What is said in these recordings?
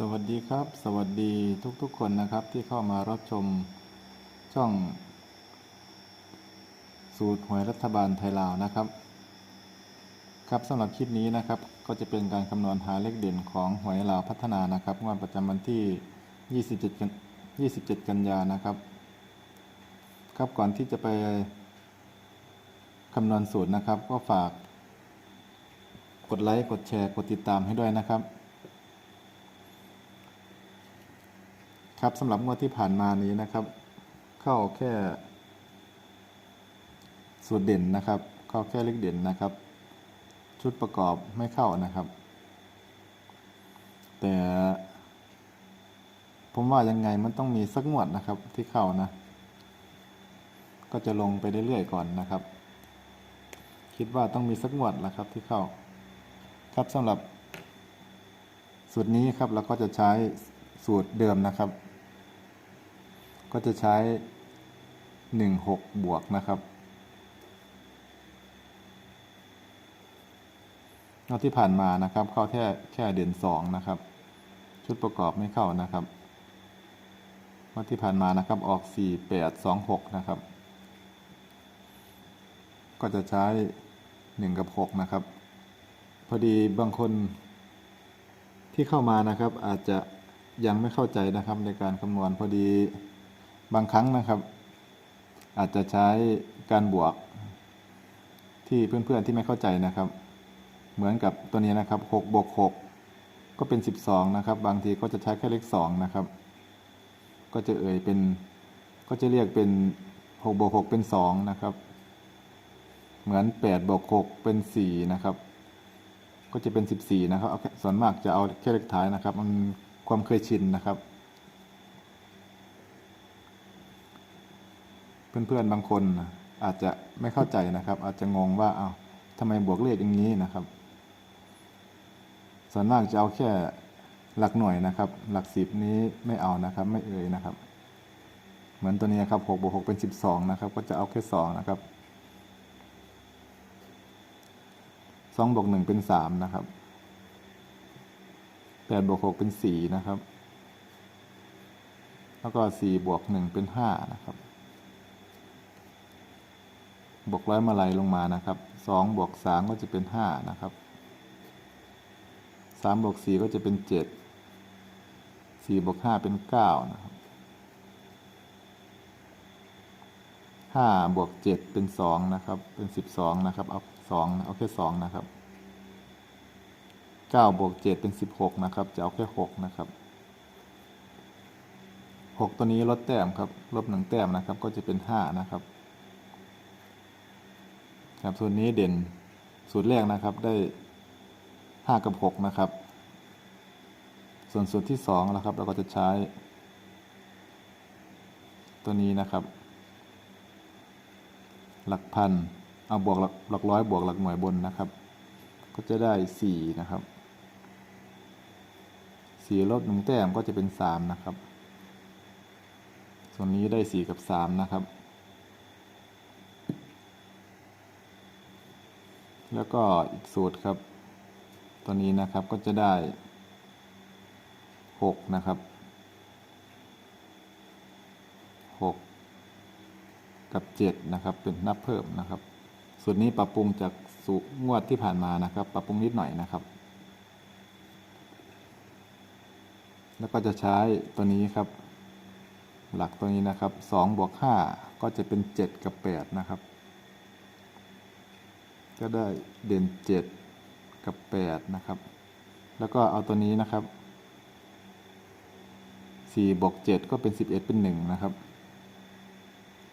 สวัสดีครับ สวัสดีทุกๆคนนะครับที่เข้ามารับชมช่อง สูตรหวยรัฐบาลไทยลาวนะครับ ครับสำหรับคลิปนี้นะครับ ก็จะเป็นการคำนวณหาเลขเด่นของหวยลาวพัฒนานะครับงวดประจำวันที่ 27 กัน 27 กันยานะครับ ครับก่อนที่จะไปคำนวณสูตรนะครับ ก็ฝาก กดไลค์กดแชร์กดติดตามให้ด้วยนะครับ ครับสำหรับงวดที่ผ่านมานี้นะครับ เข้าแค่ สูตรเด่นนะครับ เข้าแค่เลขเด่นนะครับ ชุดประกอบไม่เข้านะครับ แต่ ผมว่ายังไงมันต้องมีสักงวดนะครับที่เข้านะ ก็จะลงไปเรื่อยๆก่อนนะครับ คิดว่าต้องมีสักงวดละครับที่เข้า ครับสำหรับสูตรนี้ครับเราก็จะใช้สูตรเดิมนะครับ ก็จะใช้หนึ่งหกบวกนะครับงวดที่ผ่านมานะครับ เข้าแค่แค่เด่นสองนะครับ ชุดประกอบไม่เข้านะครับงวดที่ผ่านมานะครับออกสี่แปดสองหกนะครับ ก็จะใช้หนึ่งกับหกนะครับ พอดีบางคนที่เข้ามานะครับอาจจะยังไม่เข้าใจนะครับในการคำนวณพอดี บางครั้งนะครับ อาจจะใช้การบวกที่เพื่อนๆที่ไม่เข้าใจนะครับ เหมือนกับตัวนี้นะครับ6บวก6ก็เป็น 12 นะครับ บางทีก็จะใช้แค่เลข2นะครับ ก็จะเอ่ยเป็น ก็จะเรียกเป็น6บวก6เป็น 2 นะครับ เหมือน8บวก6เป็น 4 นะครับ ก็จะเป็น 14 นะครับ ส่วนมากจะเอาแค่เลขท้ายนะครับ มันความเคยชินนะครับ เพื่อนๆบางคนอาจจะไม่เข้าใจนะครับ อาจจะงงว่าเอา้าทำไมบวกเลขอย่างนี้นะครับ ส่วนมากจะเอาแค่หลักหน่วยนะครับ หลักสิบนี้ไม่เอานะครับ ไม่เอ่ยนะครับ เหมือนตัวนี้ครับหกบวกหกเป็นสิบสองนะครับ ก็จะเอาแค่สองนะครับสองบวกหนึ่งเป็นสามนะครับแปดบวกหกเป็นสี่นะครับ แล้วก็สี่บวกหนึ่งเป็นห้านะครับ บวกร้อยมาลัยลงมานะครับสองบวกสามก็จะเป็นห้านะครับสามบวกสี่ก็จะเป็นเจ็ดสี่บวกห้าเป็นเก้านะครับห้าบวกเจ็ดเป็นสองนะครับ เป็นสิบสองนะครับเอาสองเอาแค่สองนะครับเก้าบวกเจ็ดเป็นสิบหกนะครับ จะเอาแค่หกนะครับหกตัวนี้ลดแต้มครับ ลบหนึ่งแต้มนะครับ ก็จะเป็นห้านะครับ ครับส่วนนี้เด่นสูตรแรกนะครับได้ห้ากับหกนะครับ ส่วนสูตรที่สองนะครับ เราก็จะใช้ ตัวนี้นะครับ หลักพันเอาบวกหลักหลักร้อยบวกหลักหน่วยบนนะครับ ก็จะได้สี่นะครับสี่ลบหนึ่งแต้มก็จะเป็นสามนะครับ ส่วนนี้ได้สี่กับสามนะครับ แล้วก็อีกสูตรครับ ตัวนี้นะครับก็จะได้หกนะครับหกกับเจ็ดนะครับ เป็นนับเพิ่มนะครับ สูตรนี้ปรับปรุงจากสูตรงวดที่ผ่านมานะครับ ปรับปรุงนิดหน่อยนะครับ แล้วก็จะใช้ตัวนี้ครับ หลักตัวนี้นะครับสองบวกห้าก็จะเป็นเจ็ดกับแปดนะครับ ก็ได้เด่นเจ็ดกับแปดนะครับ แล้วก็เอาตัวนี้นะครับสี่บวกเจ็ดก็เป็นสิบเอ็ดเป็นหนึ่งนะครับ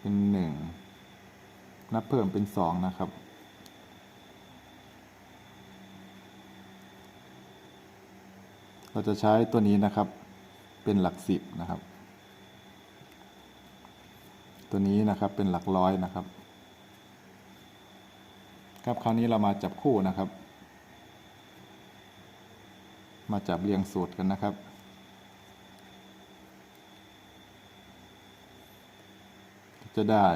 เป็นหนึ่งนับเพิ่มเป็นสองนะครับ เราจะใช้ตัวนี้นะครับ เป็นหลักสิบนะครับ ตัวนี้นะครับเป็นหลักร้อยนะครับ ครับคราวนี้เรามาจับคู่นะครับ มาจับเรียงสูตรกันนะครับ จะได้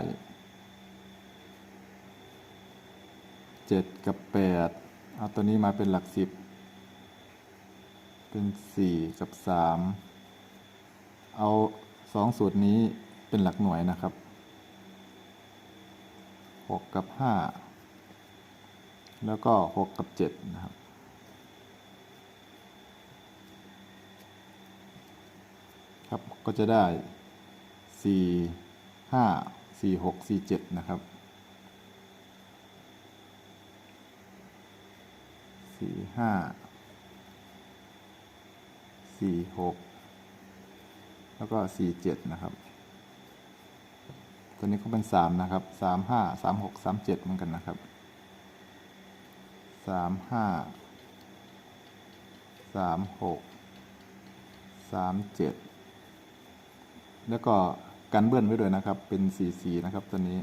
เจ็ดกับแปดเอาตัวนี้มาเป็นหลักสิบเป็นสี่กับสามเอาสองสูตรนี้เป็นหลักหน่วยนะครับหกกับห้า แล้วก็หกกับเจ็ดนะครับ ครับก็จะได้สี่ห้าสี่หกสี่เจ็ดนะครับสี่ห้าสี่หกแล้วก็สี่เจ็ดนะครับ ตัวนี้ก็เป็นสามนะครับสามห้าสามหกสามเจ็ดเหมือนกันนะครับ สามห้าสามหกสามเจ็ดแล้วก็กันเบิ้ลไว้ด้วยนะครับ เป็นสีสีนะครับตัวนี้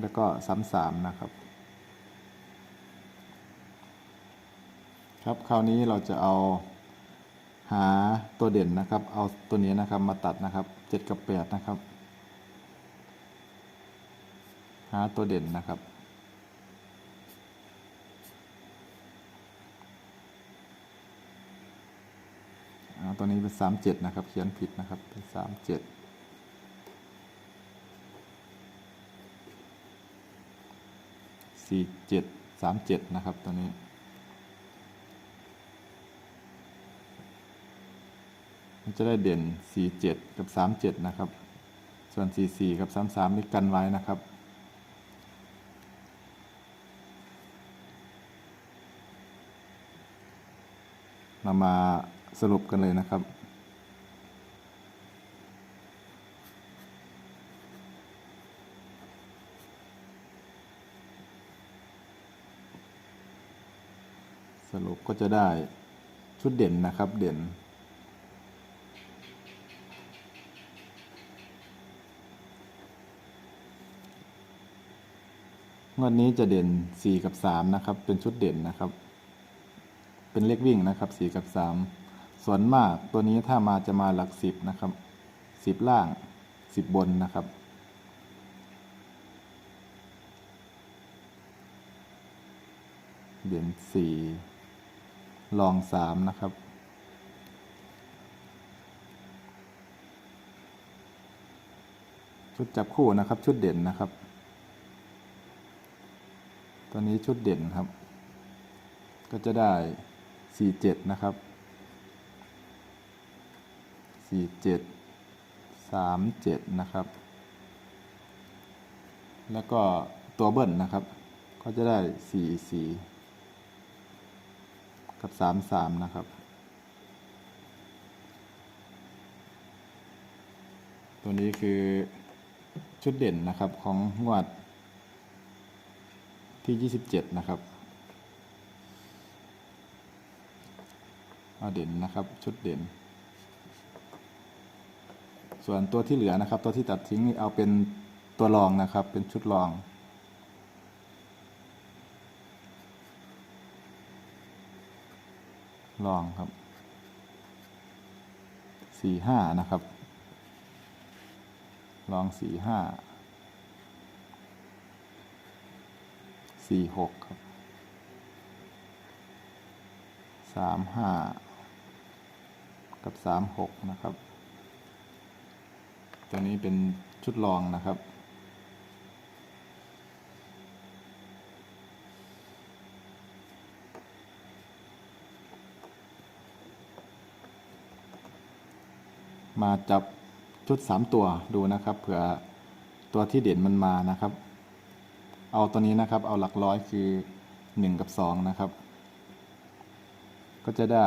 แล้วก็ซ้ำสามนะครับ ครับคราวนี้เราจะเอาหาตัวเด่นนะครับ เอาตัวนี้นะครับมาตัดนะครับเจ็ดกับแปดนะครับ หาตัวเด่นนะครับ ตัวนี้เป็นสามเจ็ดนะครับ เขียนผิดนะครับ เป็นสามเจ็ดสี่เจ็ดสามเจ็ดนะครับตัวนี้มันจะได้เด่นสี่เจ็ดกับสามเจ็ดนะครับ ส่วนสี่สี่กับสามสามนี่กันไว้นะครับ เรามา สรุปกันเลยนะครับ สรุปก็จะได้ชุดเด่นนะครับเด่น งวดนี้จะเด่น 4 กับ 3 นะครับ เป็นชุดเด่นนะครับ เป็นเลขวิ่งนะครับสี่กับสาม ส่วนมากตัวนี้ถ้ามาจะมาหลักสิบนะครับสิบล่างสิบบนนะครับ เด่นสี่ลองสามนะครับชุดจับคู่นะครับชุดเด่นนะครับตัวนี้ชุดเด่นครับ ก็จะได้สี่เจ็ดนะครับ สี่เจ็ดสามเจ็ดนะครับ แล้วก็ตัวเบิ้ลนะครับ ก็จะได้สี่สี่กับสามสามนะครับ ตัวนี้คือชุดเด่นนะครับของงวดที่ยี่สิบเจ็ดนะครับเอาเด่นนะครับ ชุดเด่น ส่วนตัวที่เหลือนะครับ ตัวที่ตัดทิ้งนี่เอาเป็นตัวรองนะครับ เป็นชุดรอง รองครับสี่ห้านะครับ รองสี่ห้าสี่หกครับสามห้ากับสามหกนะครับ ตัวนี้เป็นชุดรองนะครับ มาจับชุดสามตัวดูนะครับ เผื่อตัวที่เด่นมันมานะครับ เอาตัวนี้นะครับ เอาหลักร้อยคือหนึ่งกับสองนะครับ ก็จะได้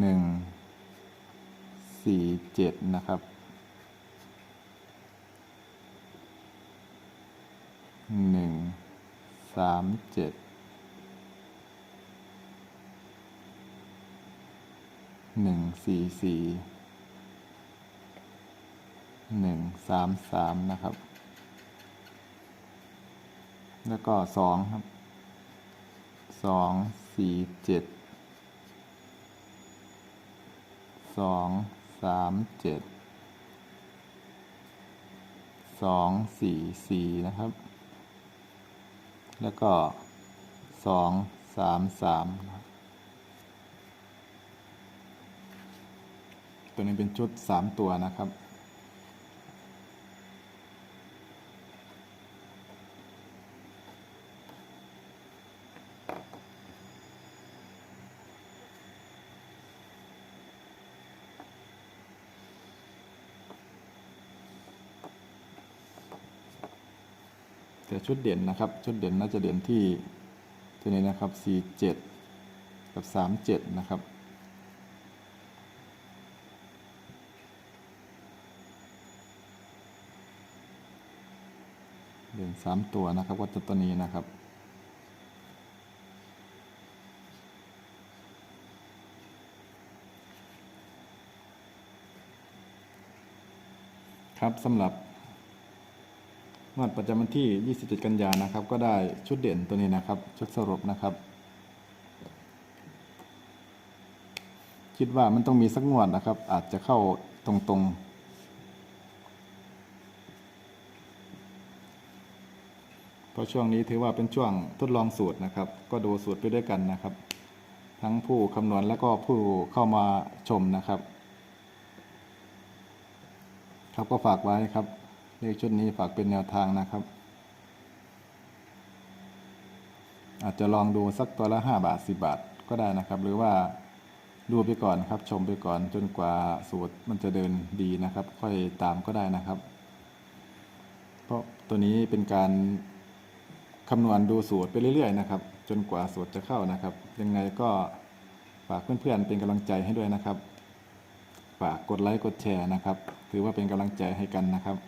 หนึ่ง สี่เจ็ดนะครับหนึ่งสามเจ็ดหนึ่งสี่สี่หนึ่งสามสามนะครับ แล้วก็สองครับสองสี่เจ็ดสอง สามเจ็ดสองสี่สี่นะครับ แล้วก็สองสามสามตัวนี้เป็นชุดสามตัวนะครับ แต่ชุดเด่นนะครับ ชุดเด่นน่าจะเด่นที่ตัวนี้นะครับ 47 กับ 37 นะครับเด่น3ตัวนะครับวัตตัวนี้นะครับ ครับสำหรับ งวดประจำวันที่ 27 กันยานะครับ ก็ได้ชุดเด่นตัวนี้นะครับ ชุดสรุปนะครับ คิดว่ามันต้องมีสักงวดนะครับ อาจจะเข้าตรงๆ เพราะช่วงนี้ถือว่าเป็นช่วงทดลองสูตรนะครับ ก็ดูสูตรไปด้วยกันนะครับ ทั้งผู้คำนวณและก็ผู้เข้ามาชมนะครับ ครับก็ฝากไว้ครับ เลขชุดนี้ฝากเป็นแนวทางนะครับ อาจจะลองดูสักตัวละ 5 บาท 10 บาทก็ได้นะครับ หรือว่าดูไปก่อนครับ ชมไปก่อนจนกว่าสูตรมันจะเดินดีนะครับ ค่อยตามก็ได้นะครับ เพราะตัวนี้เป็นการคำนวณดูสูตรไปเรื่อยๆนะครับ จนกว่าสูตรจะเข้านะครับ ยังไงก็ฝากเพื่อนๆเป็นกำลังใจให้ด้วยนะครับ ฝากกดไลค์กดแชร์นะครับ ถือว่าเป็นกำลังใจให้กันนะครับ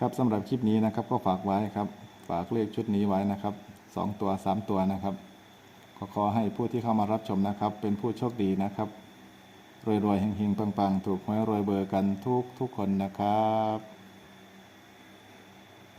ครับสำหรับคลิปนี้นะครับก็ฝากไว้ครับ ฝากเลขชุดนี้ไว้นะครับสองตัวสามตัวนะครับก็ขอให้ผู้ที่เข้ามารับชมนะครับ เป็นผู้โชคดีนะครับรวยๆเฮงๆปังๆ ถูกหวยรวยเบอร์กันทุกทุกๆคนนะครับ